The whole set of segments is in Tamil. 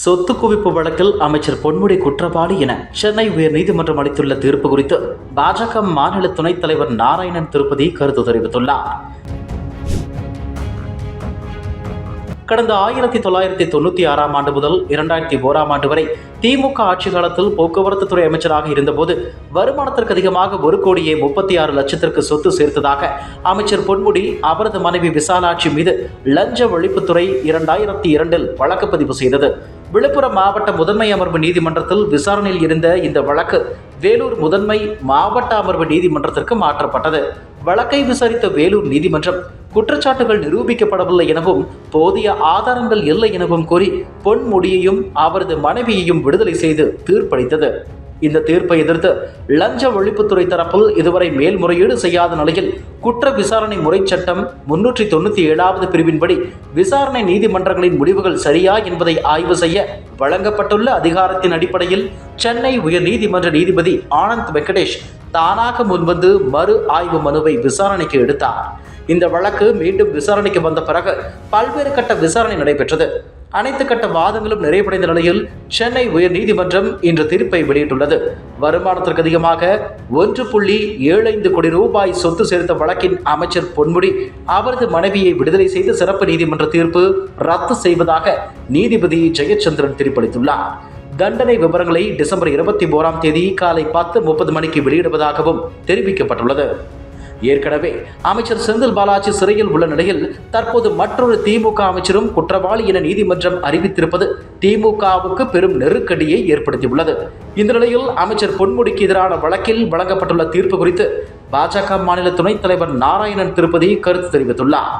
சொத்து குவிப்பு வழக்கில் அமைச்சர் பொன்முடி குற்றவாளி என சென்னை உயர்நீதிமன்றம் அளித்துள்ள தீர்ப்பு குறித்து பாஜக மாநில துணைத் தலைவர் நாராயணன் திருப்பதி கருத்து தெரிவித்துள்ளார். கடந்த ஆயிரத்தி தொள்ளாயிரத்தி தொண்ணூற்றி ஆறாம் ஆண்டு முதல் இரண்டாயிரத்தி ஓராம் ஆண்டு வரை திமுக ஆட்சி காலத்தில் போக்குவரத்து துறை அமைச்சராக இருந்தபோது வருமானத்திற்கு அதிகமாக ஒரு கோடியே முப்பத்தி ஆறு லட்சத்திற்கு சொத்து சேர்த்ததாக அமைச்சர் பொன்முடி அவரது மனைவி விசாலாட்சி மீது லஞ்ச ஒழிப்புத்துறை இரண்டாயிரத்தி இரண்டில் வழக்கு பதிவு செய்தது. விழுப்புரம் மாவட்ட முதன்மை அமர்வு நீதிமன்றத்தில் விசாரணையில் இருந்த இந்த வழக்கு வேலூர் முதன்மை மாவட்ட அமர்வு நீதிமன்றத்திற்கு மாற்றப்பட்டது. வழக்கை விசாரித்த வேலூர் நீதிமன்றம் குற்றச்சாட்டுகள் நிரூபிக்கப்படவில்லை எனவும் போதிய ஆதாரங்கள் இல்லை எனவும் கூறி பொன்முடியையும் அவரது மனைவியையும் விடுதலை செய்து தீர்ப்பளித்தது. இந்த தீர்ப்பை எதிர்த்து லஞ்ச ஒழிப்புத்துறை தரப்பில் இதுவரை மேல்முறையீடு செய்யாத நிலையில் குற்ற விசாரணை முறை சட்டம் முன்னூற்றி தொண்ணூற்றி ஏழாவது பிரிவின்படி விசாரணை நீதிமன்றங்களின் முடிவுகள் சரியா என்பதை ஆய்வு செய்ய வழங்கப்பட்டுள்ள அதிகாரத்தின் அடிப்படையில் சென்னை உயர்நீதிமன்ற நீதிபதி ஆனந்த் வெங்கடேஷ் தானாக முன்வந்து மறு ஆய்வு மனுவை விசாரணைக்கு எடுத்தார். இந்த வழக்கு மீண்டும் விசாரணைக்கு வந்த பிறகு பல்வேறு கட்ட விசாரணை நடைபெற்றது. அனைத்து கட்ட வாதங்களும் நிறைவடைந்த நிலையில் சென்னை உயர்நீதிமன்றம் இன்று தீர்ப்பை வெளியிட்டுள்ளது. வருமானத்திற்கு அதிகமாக ஒன்று புள்ளி ஏழைந்து கோடி ரூபாய் சொத்து சேர்த்த வழக்கின் அமைச்சர் பொன்முடி அவரது மனைவியை விடுதலை செய்து சிறப்பு நீதிமன்ற தீர்ப்பு ரத்து செய்வதாக நீதிபதி ஜெயச்சந்திரன் தீர்ப்பளித்துள்ளார். தண்டனை விவரங்களை டிசம்பர் இருபத்தி ஓராம் தேதி காலை பத்து முப்பது மணிக்கு வெளியிடுவதாகவும் தெரிவிக்கப்பட்டுள்ளது. ஏற்கனவே அமைச்சர் செந்தில் பாலாஜி சிறையில் உள்ள நிலையில் தற்போது மற்றொரு திமுக அமைச்சரும் குற்றவாளி என நீதிமன்றம் அறிவித்திருப்பது திமுகவுக்கு பெரும் நெருக்கடியை ஏற்படுத்தியுள்ளது. இந்த நிலையில் அமைச்சர் பொன்முடிக்கு எதிரான வழக்கில் வழங்கப்பட்டுள்ள தீர்ப்பு குறித்து பாஜக மாநில துணைத் தலைவர் நாராயணன் திருப்பதி கருத்து தெரிவித்துள்ளார்.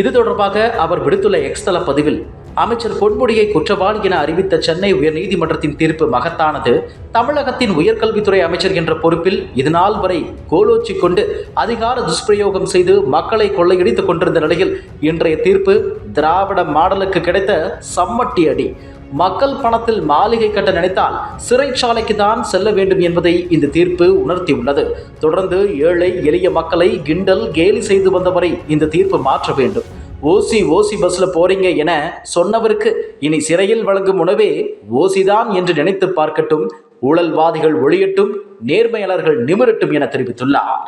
இது தொடர்பாக அவர் விடுத்துள்ள எக்ஸ்தல பதிவில் அமைச்சர் பொன்முடியை குற்றவாளி என அறிவித்த சென்னை உயர்நீதிமன்றத்தின் தீர்ப்பு மகத்தானது. தமிழகத்தின் உயர்கல்வித்துறை அமைச்சர் என்ற பொறுப்பில் இதுநாள் வரை கோலோச்சி கொண்டு அதிகார துஷ்பிரயோகம் செய்து மக்களை கொள்ளையடித்துக் கொண்டிருந்த நிலையில் இன்றைய தீர்ப்பு திராவிட மாடலுக்கு கிடைத்த சம்மட்டி அடி. மக்கள் பணத்தில் மாளிகை கட்ட நினைத்தால் சிறைச்சாலைக்கு தான் செல்ல வேண்டும் என்பதை இந்த தீர்ப்பு உணர்த்தியுள்ளது. தொடர்ந்து ஏழை எளிய மக்களை கிண்டல் கேலி செய்து வந்தவரை இந்த தீர்ப்பு மாற்ற வேண்டும். ஓசி ஓசி பஸ்ல போறீங்க என சொன்னவருக்கு இனி சிறையில் வழங்கும் உணவே ஓசிதான் என்று நினைத்து பார்க்கட்டும். ஊழல்வாதிகள் ஒளியட்டும் நேர்மையாளர்கள் நிமிரட்டும் என தெரிவித்துள்ளார்.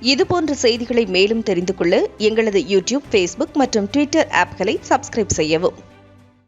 இதுபோன்ற செய்திகளை மேலும் தெரிந்து கொள்ள எங்களது யூடியூப் ஃபேஸ்புக் மற்றும் ட்விட்டர் ஆப்களை சப்ஸ்கிரைப் செய்யவும்.